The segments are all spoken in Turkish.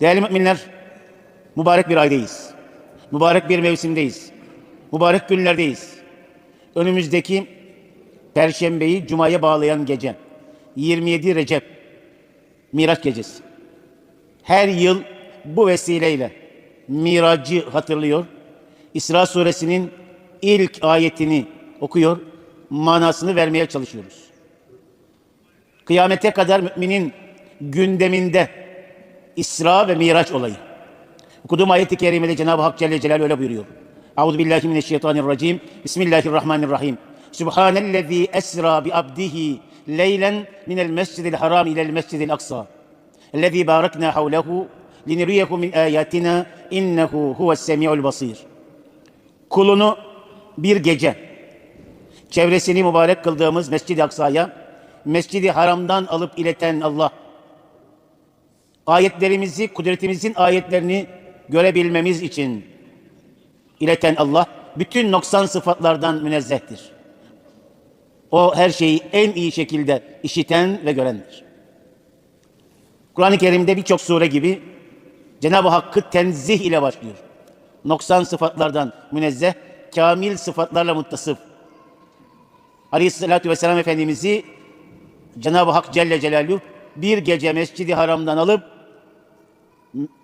Değerli müminler, mübarek bir aydayız. Mübarek bir mevsimdeyiz. Mübarek günlerdeyiz. Önümüzdeki Perşembeyi Cuma'ya bağlayan gece 27 Recep Miraç gecesi. Her yıl bu vesileyle Miracı hatırlıyor. İsra suresinin ilk ayetini okuyor, manasını vermeye çalışıyoruz. Kıyamete kadar müminin gündeminde İsra ve Miraç olayı. Okuduğum ayet-i kerimede Cenab-ı Hak Celle Celaluhu öyle buyuruyor. Euzu billahi mineşşeytanirracim. Bismillahirrahmanirrahim. Subhanellezî esra bi abdihi leylen minel mescidil haram ilel mescidil aksa. Ellezî barakna havlehu linuriyehu min ayatina innehu huves semi'ul basir. Kulunu bir gece çevresini mübarek kıldığımız Mescid-i Aksa'ya Mescid-i Haram'dan alıp ileten Allah ayetlerimizi, kudretimizin ayetlerini görebilmemiz için ileten Allah bütün noksan sıfatlardan münezzehtir. O her şeyi en iyi şekilde işiten ve görendir. Kur'an-ı Kerim'de birçok sure gibi Cenab-ı Hakk'ı tenzih ile başlıyor. Noksan sıfatlardan münezzeh, kamil sıfatlarla muttasıf. Aleyhissalatü vesselam Efendimiz'i Cenab-ı Hak Celle Celaluhu bir gece Mescid-i Haram'dan alıp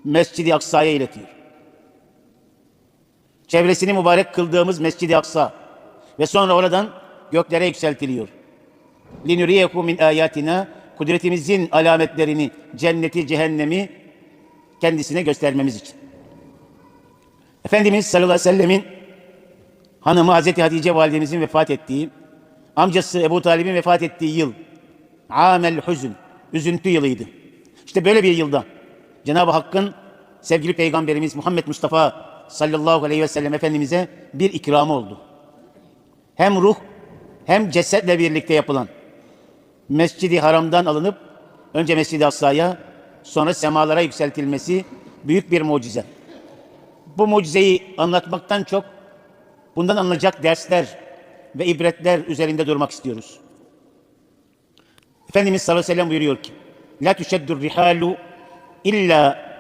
Mescid-i Aksa'ya iletiyor. Çevresini mübarek kıldığımız Mescid-i Aksa ve sonra oradan göklere yükseltiliyor. Linuriyeku min ayatina kudretimizin alametlerini, cenneti, cehennemi kendisine göstermemiz için. Efendimiz sallallahu aleyhi ve sellemin hanımı Hazreti Hatice validemizin vefat ettiği, amcası Ebu Talib'in vefat ettiği yıl, amel hüzün, üzüntü yılıydı. İşte böyle bir yılda Cenab-ı Hakk'ın sevgili Peygamberimiz Muhammed Mustafa sallallahu aleyhi ve sellem Efendimiz'e bir ikramı oldu. Hem ruh hem cesetle birlikte yapılan Mescid-i Haram'dan alınıp önce Mescid-i Aksa'ya sonra semalara yükseltilmesi büyük bir mucize. Bu mucizeyi anlatmaktan çok bundan alınacak dersler ve ibretler üzerinde durmak istiyoruz. Efendimiz sallallahu aleyhi ve sellem buyuruyor ki La tüşeddur rihalu illa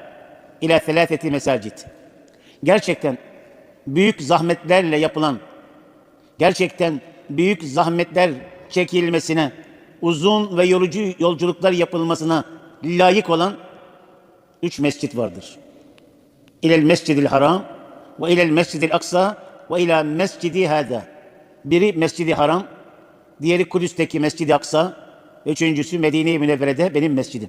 ila thelâtheti mesacid. Gerçekten büyük zahmetlerle yapılan, gerçekten büyük zahmetler çekilmesine, uzun ve yorucu yolculuklar yapılmasına layık olan üç mescit vardır. İlel mescidil haram ve ilel mescidil aksa ve ila mescidi hâdâ. Biri mescidi haram, diğeri Kudüs'teki mescidi aksa üçüncüsü Medine-i Münevvere'de benim mescidim.